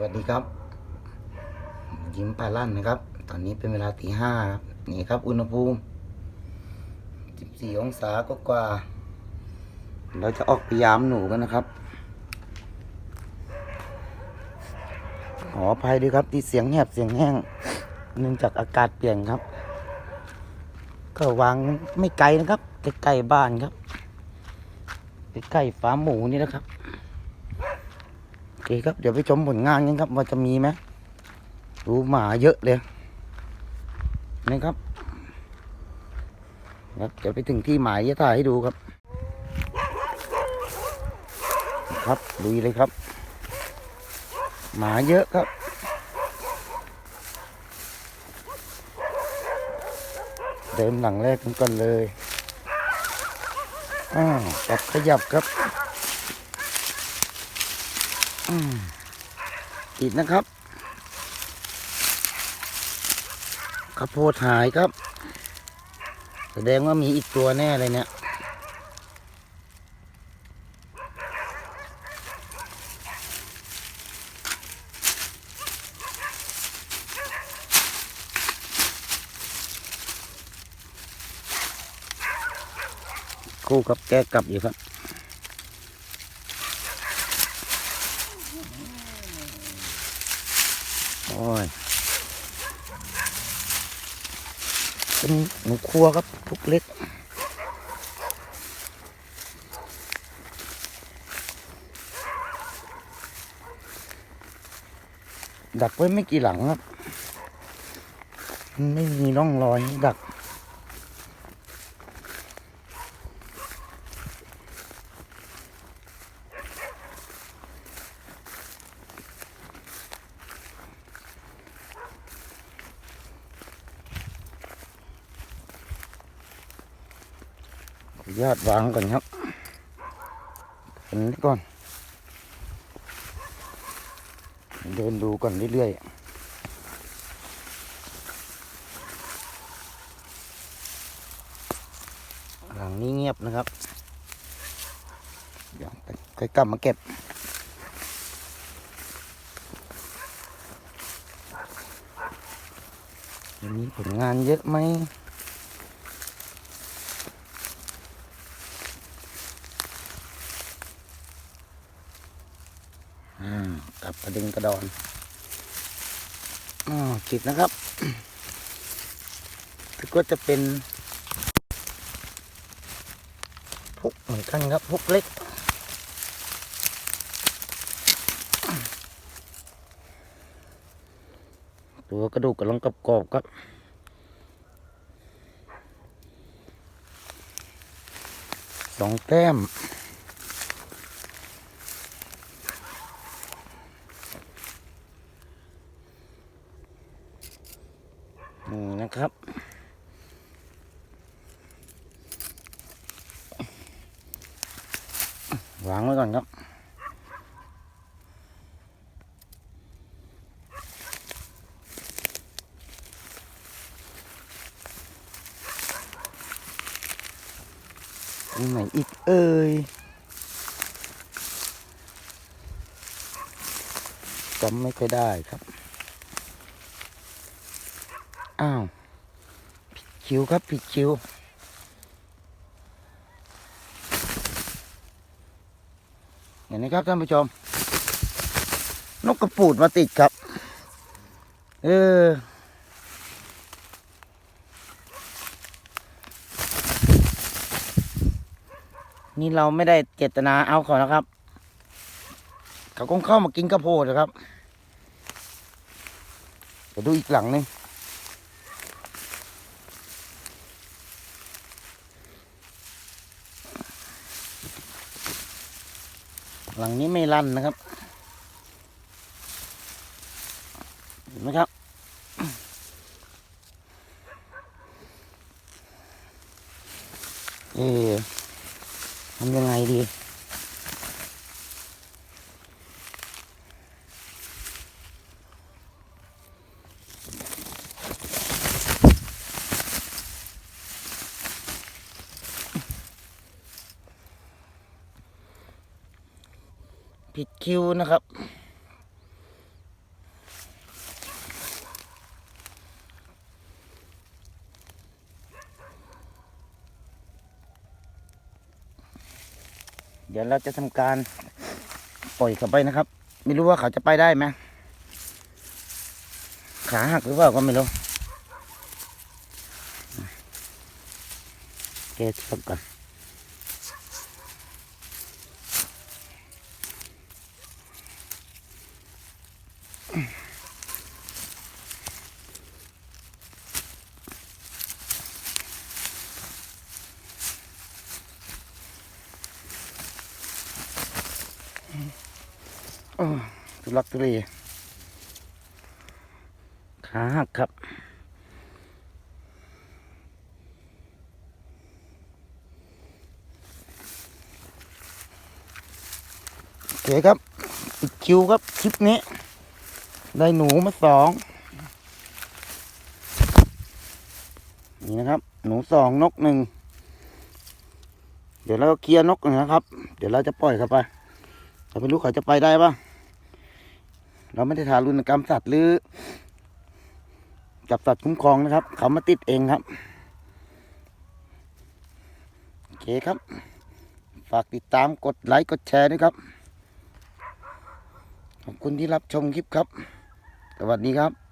วัสดีครับ ยิ้มปลาลั่นนะครับ ตอนนี้เป็นเวลาตีห้าครับนี่ครับ อุณหภูมิ14องศาก็กว่า เราจะออกไปยามหนูกันนะครับ ขออภัยด้วยครับที่เสียงแหบเสียงแห้ง เนื่องจากอากาศเปลี่ยนครับ ก็วางไม่ไกลนะครับใกล้ๆบ้านครับใกล้ๆฟาร์มหมูนี่นะครับ อเคครับ เดี๋ยวไปชมผลงานกันครับ ว่าจะมีไหมดูหมาเยอะเลยนะครับครับเดี๋ยวไปถึงที่หมายจะถ่ายให้ดูครับ ครับลุยเลยครับ หมาเยอะครับเดินหลังแรกกันก่อนเลย อ้าวจับขยับครับ ติดนะครับข้าวโพดหายครับ แสดงว่ามีอีกตัวแน่เลยเนี่ยคู่กับแกกลับอยู่ครับ โอ้ยเป็นหนูครัวครับทุกเล็กดักไว้ไม่กี่หลังครับ ไม่มีร่องรอยดัก ญาตวางก่อนครับอันนี้ก่อน เดินดูก่อนเรื่อยๆหลังนี้เงียบนะครับเดี๋ยวค่อยกลับมาเก็บมีผลงานเยอะไหม อ่ากลับกระ ดึงกระดอนอ๋อจิดนะครับก็จะเป็นพุกเหมือนกันครับพุกเล็ก ตัวกระดูกกำลังกรอบๆครับสองแต้ม นี่นะ ครับ วางไว้ก่อนครับ ตรงไหนอีกเอ่ยจำไม่ค่อยได้ครับ อ้าว คิวครับผิดคิวเห็นไหมครับท่านผู้ชม นกกระปูดมาติดครับ เออนี่เราไม่ได้เจตนาเอาเขานะครับ เขาคงเข้ามากินกระโพดนะครับเดี๋ยวดูอีกหลังหนึง หลังนี้ไม่ลั่นนะครับเห็นไหมครับเอ๊ะทำยังไงดี ผิดคิวนะครับ เดี๋ยวเราจะทำการปล่อยเขาไปนะครับ ไม่รู้ว่าเขาจะไปได้ไหมขาหักหรือเปล่าก็ไม่รู้แกเชือกก่อน ทุลักทุเลขาหักครับ โอเคครับปิดคิวครับ คลิปนี้ ได้หนูมาสอง นี่นะครับ หนูสองนกหนึ่ง เดี๋ยวเราก็เคลียร์นกนะครับ เดี๋ยวเราจะปล่อยเข้าไปแต่ไม่รู้เขาจะไปได้ปะ เราไม่ได้ทารุณกรรมสัตว์หรือ จับสัตว์คุ้มครองนะครับ เขามาติดเองครับโอเคครับ ฝากติดตามกดไลค์กดแชร์ด้วยครับ ขอบคุณที่รับชมคลิปครับ สวัสดีครับ